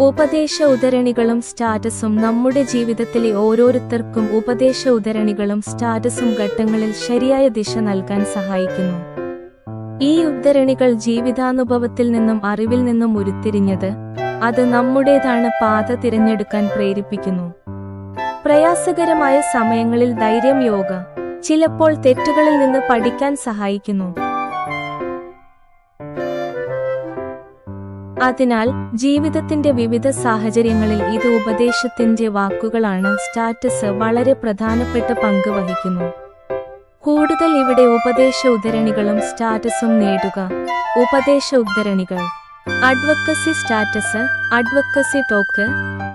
ഉപദേശ ഉദരണികളും സ്റ്റാറ്റസും നമ്മുടെ ജീവിതത്തിലെ ഓരോരുത്തർക്കും ഉപദേശ ഉദരണികളും സ്റ്റാറ്റസും ഘട്ടങ്ങളിൽ ശരിയായ ദിശ നൽകാൻ സഹായിക്കുന്നു. ഈ ഉദ്ധരണികൾ ജീവിതാനുഭവത്തിൽ നിന്നും അറിവിൽ നിന്നും ഉരുത്തിരിഞ്ഞത് അത് നമ്മുടേതാണ് പാത തിരഞ്ഞെടുക്കാൻ പ്രേരിപ്പിക്കുന്നു. പ്രയാസകരമായ സമയങ്ങളിൽ ധൈര്യം യോഗ ചിലപ്പോൾ തെറ്റുകളിൽ നിന്ന് പഠിക്കാൻ സഹായിക്കുന്നു. അതിനാൽ ജീവിതത്തിന്റെ വിവിധ സാഹചര്യങ്ങളിൽ ഇത് ഉപദേശത്തിന്റെ വാക്കുകളാണ് സ്റ്റാറ്റസ് വളരെ പ്രധാനപ്പെട്ട പങ്ക് വഹിക്കുന്നു. കൂടുതൽ ഇവിടെ ഉപദേശ ഉദ്ധരണികളും സ്റ്റാറ്റസും നേടുക. ഉപദേശ ഉദ്ധരണികൾ. Advocacy status advocacy talk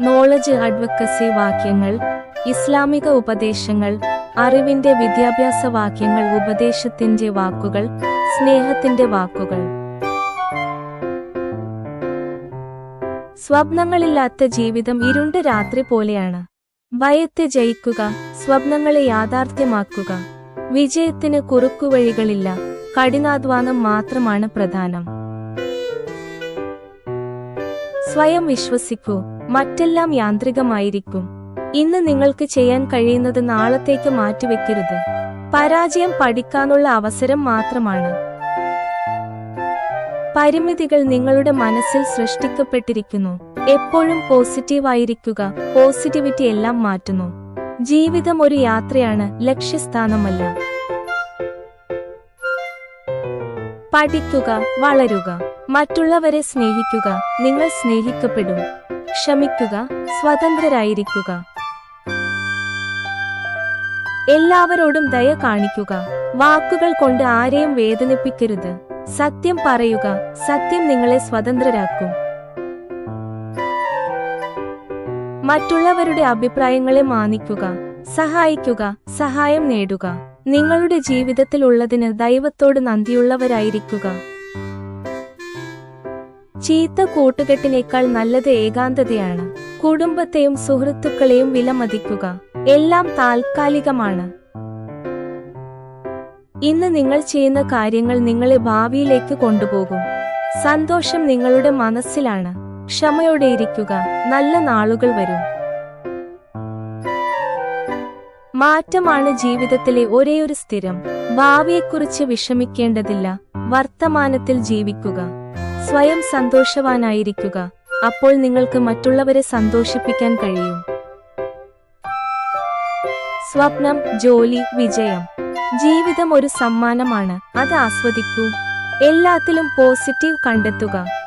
knowledge advocacy വാക്യങ്ങൾ ഇസ്ലാമിക ഉപദേശങ്ങൾ അറിവിന്റെ വിദ്യാഭ്യാസ വാക്യങ്ങൾ ഉപദേശത്തിന്റെ വാക്കുകൾ സ്നേഹത്തിന്റെ വാക്കുകൾ. സ്വപ്നങ്ങളില്ലാത്ത ജീവിതം ഇരുണ്ട രാത്രി പോലെയാണ്. ഭയത്തെ ജയിക്കുക സ്വപ്നങ്ങളെ യാഥാർത്ഥ്യമാക്കുക. വിജയത്തിന് കുറുക്കുവഴികളില്ല കഠിനാധ്വാനം മാത്രമാണ് പ്രധാനം. സ്വയം വിശ്വസിക്കൂ മറ്റെല്ലാം യാന്ത്രികമായിരിക്കും. ഇന്ന് നിങ്ങൾക്ക് ചെയ്യാൻ കഴിയുന്നത് നാളത്തേക്ക് മാറ്റിവെക്കരുത്. പരാജയം പഠിക്കാനുള്ള അവസരം മാത്രമാണ്. പരിമിതികൾ നിങ്ങളുടെ മനസ്സിൽ സൃഷ്ടിക്കപ്പെട്ടിരിക്കുന്നു. എപ്പോഴും പോസിറ്റീവായിരിക്കുക. പോസിറ്റിവിറ്റി എല്ലാം മാറ്റുന്നു. ജീവിതം ഒരു യാത്രയാണ് ലക്ഷ്യസ്ഥാനമല്ല. പഠിക്കുക വളരുക. മറ്റുള്ളവരെ സ്നേഹിക്കുക. നിങ്ങൾ സ്നേഹിക്കപ്പെടും. ക്ഷമിക്കുക സ്വതന്ത്രരായിരിക്കുക. എല്ലാവരോടും ദയ കാണിക്കുക. വാക്കുകൾ കൊണ്ട് ആരെയും വേദനിപ്പിക്കരുത്. സത്യം പറയുക സത്യം നിങ്ങളെ സ്വതന്ത്രരാക്കും. മറ്റുള്ളവരുടെ അഭിപ്രായങ്ങളെ മാനിക്കുക സഹായിക്കുക സഹായം നേടുക. നിങ്ങളുടെ ജീവിതത്തിൽ ഉള്ളതിന് ദൈവത്തോട് നന്ദിയുള്ളവരായിരിക്കുക. ചീത്ത കൂട്ടുകെട്ടിനേക്കാൾ നല്ലത് ഏകാന്തതയാണ്. കുടുംബത്തെയും സുഹൃത്തുക്കളെയും വിലമതിക്കുക. എല്ലാം താൽക്കാലികമാണ്. ഇന്ന് നിങ്ങൾ ചെയ്യുന്ന കാര്യങ്ങൾ നിങ്ങളെ ഭാവിയിലേക്ക് കൊണ്ടുപോകും. സന്തോഷം നിങ്ങളുടെ മനസ്സിലാണ്. ക്ഷമയോടെ ഇരിക്കുക. നല്ല നാളുകൾ വരും. മാറ്റമാണ് ജീവിതത്തിലെ ഒരേയൊരു സ്ഥിരം. ഭാവിയെക്കുറിച്ച് വിഷമിക്കേണ്ടതില്ല. വർത്തമാനത്തിൽ ജീവിക്കുക. സ്വയം സന്തോഷവാനായിരിക്കുക. അപ്പോൾ നിങ്ങൾക്ക് മറ്റുള്ളവരെ സന്തോഷിപ്പിക്കാൻ കഴിയും. സ്വപ്നം ജോലി വിജയം. ജീവിതം ഒരു സമ്മാനമാണ്. അത് ആസ്വദിക്കൂ. എല്ലാത്തിലും പോസിറ്റീവ് കണ്ടെത്തുക.